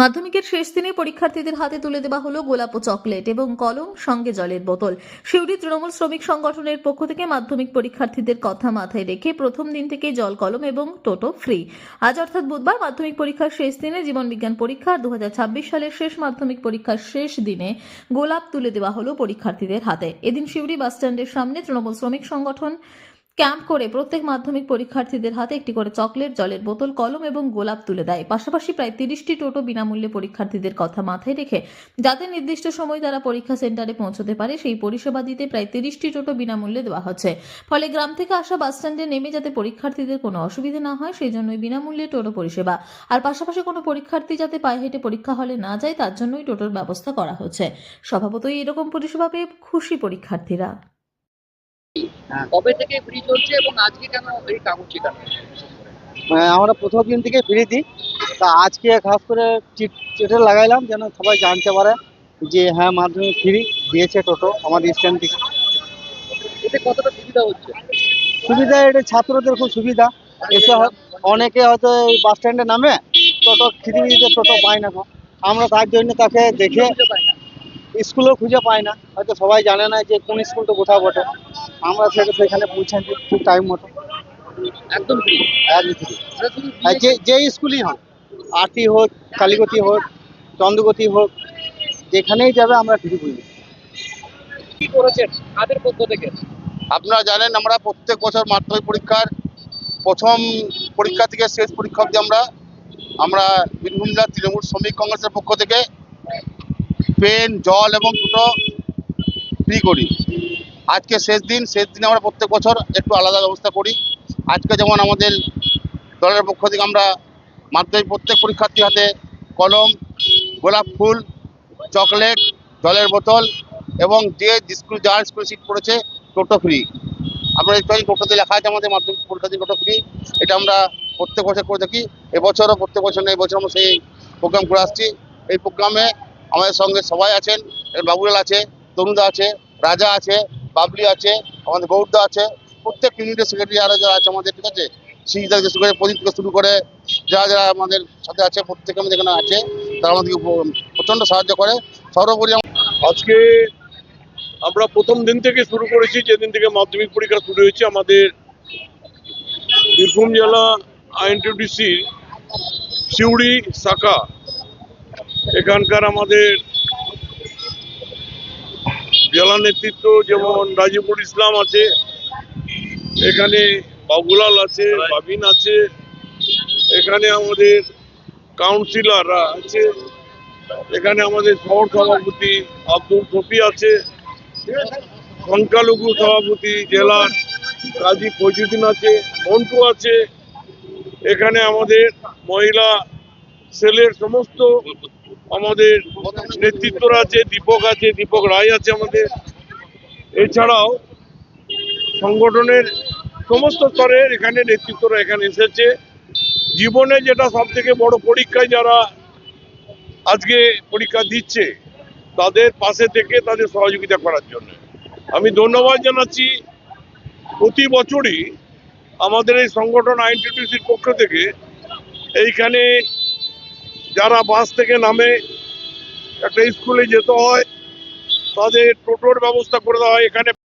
মাধ্যমিকের শেষ দিনে পরীক্ষার্থীদের হাতে তুলে দেওয়া হলো গোলাপ ও চকলেট এবং কলম, সঙ্গে জলের বোতল। শিউরি তৃণমূল শ্রমিক সংগঠনের পক্ষ থেকে মাধ্যমিক পরীক্ষার্থীদের কথা মাথায় রেখে প্রথম দিন থেকে জল, কলম এবং টোটো ফ্রি। আজ অর্থাৎ বুধবার মাধ্যমিক পরীক্ষার শেষ দিনে জীবন বিজ্ঞান পরীক্ষা দু হাজার ছাব্বিশ সালের শেষ মাধ্যমিক পরীক্ষার শেষ দিনে গোলাপ তুলে দেওয়া হলো পরীক্ষার্থীদের হাতে। এদিন শিউরি বাসস্ট্যান্ডের সামনে তৃণমূল শ্রমিক সংগঠন ক্যাম্প করে প্রত্যেক মাধ্যমিক পরীক্ষার্থীদের হাতে একটি করে চকলেট, জলের বোতল, কলম এবং গোলাপ তুলে দেয়। পাশাপাশি প্রায় তিরিশটি টোটো বিনামূল্যে পরীক্ষার্থীদের কথা মাথায় রেখে যাতে নির্দিষ্ট সময় তারা পরীক্ষা সেন্টারে পৌঁছতে পারে, সেই পরিষেবা দিতে প্রায় তিরিশটি টোটো বিনামূল্যে দেওয়া হচ্ছে। ফলে গ্রাম থেকে আসা বাসস্ট্যান্ডে নেমে যাতে পরীক্ষার্থীদের কোনো অসুবিধা না হয় সেই জন্যই বিনামূল্যে টোটো পরিষেবা। আর পাশাপাশি কোনো পরীক্ষার্থী যাতে পায়ে হেঁটে পরীক্ষা হলে না যায়, তার জন্যই টোটোর ব্যবস্থা করা হচ্ছে। স্বভাবতই এরকম পরিষেবা পেয়ে খুশি পরীক্ষার্থীরা। কবে থেকে ফ্রি চলছে এবং আজকে কেন এই কাগজটি কেন হ্যাঁ, আমরা প্রথম দিন থেকে ফ্রি দিই তা আজকে খাস করে চিট লাগাইলাম যেন সবাই জানতে পারে যে হ্যাঁ মাধ্যমিক ফ্রি দিয়েছে টোটো আমাদের স্ট্যান্ড থেকে এতে কতটা সুবিধা হচ্ছে? সুবিধা এটা ছাত্রদের খুব সুবিধা। এসে হয়- অনেকে হয়তো এই বাস স্ট্যান্ডে নামে টোটো খিদিমিদিতে টোটো পায় না আমরা তার জন্য তাকে দেখে স্কুলেও খুঁজে পাই না। হয়তো সবাই জানে না যে কোন স্কুলটা কোথাও বটে। আমরা সেটা সেখানে পৌঁছাচ্ছি ঠিক টাইম মতো। একদম ফ্রি যে যে স্কুলই হোক আরটি হোক কালীগতি হোক চন্দ্রগতি হোক যেখানেই যাবে আমরা ফ্রি বুঝি কি করেছেন? কাদের পক্ষ থেকে? আপনারা জানেন আমরা প্রত্যেক বছর মাধ্যমিক পরীক্ষার প্রথম পরীক্ষা থেকে শেষ পরীক্ষা অবধি আমরা আমরা বীরভূম জেলা তৃণমূল শ্রমিক কংগ্রেসের পক্ষ থেকে পেন জল এবং দুটো ফ্রি করি। আজকে শেষ দিন, শেষ দিনে আমরা প্রত্যেক বছর একটু আলাদা ব্যবস্থা করি। আজকে যেমন আমাদের দলের পক্ষ থেকে আমরা মাধ্যমিক প্রত্যেক পরীক্ষার্থীর হাতে কলম, গোলাপ ফুল, চকলেট, জলের বোতল এবং যে স্কুল যার স্কুল সিট পড়েছে টোটো ফ্রি আমরা একটু টোটোতে লেখা আছে আমাদের মাধ্যমিক পরীক্ষাতে টোটো ফ্রি এটা আমরা প্রত্যেক বছর করে থাকি। এবছরও প্রত্যেক বছর নেই এবছর আমরা সেই প্রোগ্রাম করে আসছি। এই প্রোগ্রামে আমাদের সঙ্গে সবাই আছেন। বাবুলাল আছে তরুণদা আছে, রাজা আছে বাবলি আছে, আমাদের গৌরদা আছে, প্রত্যেক ইউনিটের সেক্রেটারি যারা যারা আছে আমাদের, ঠিক আছে? থেকে শুরু করে, প্রদীপ থেকে শুরু করে, যারা যারা আমাদের সাথে আছে, প্রত্যেকে আমাদের এখানে আছে, তারা আমাদেরকে প্রচণ্ড সাহায্য করে। সর্বোপরি আজকে আমরা প্রথম দিন থেকে শুরু করেছি, যেদিন থেকে মাধ্যমিক পরীক্ষা শুরু হয়েছে, আমাদের বীরভূম জেলা আইএনটিডিসি সিউড়ি শাখা, এখানকার আমাদের জেলা নেতৃত্ব যেমন রাজিবুল ইসলাম আছে, এখানে বাবুলাল আছে, বাবিন আছে, এখানে আমাদের কাউন্সিলররা আছে, এখানে আমাদের শহর সভাপতি আব্দুল শফি আছে, সংখ্যালঘু সভাপতি জেলার কাজী ফজুদ্দিন আছে, মন্টু আছে, এখানে আমাদের মহিলা সেলের সমস্ত আমাদের নেতৃত্বরা আছে, দীপক আছে, দীপক রায় আছে আমাদের। এছাড়াও সংগঠনের সমস্ত স্তরের এখানে নেতৃত্বরা এখানে এসেছে। জীবনে যেটা সব থেকে বড় পরীক্ষায় যারা আজকে পরীক্ষা দিচ্ছে, তাদের পাশে থেকে তাদের সহযোগিতা করার জন্য। আমি ধন্যবাদ জানাচ্ছি। প্রতি বছরই আমাদের এই সংগঠন আইনটিটিউসির পক্ষ থেকে এইখানে যারা বাস থেকে নামে, একটা স্কুলে যেতে হয়, তাদের টোটোর ব্যবস্থা করে দেওয়া হয়। এখানে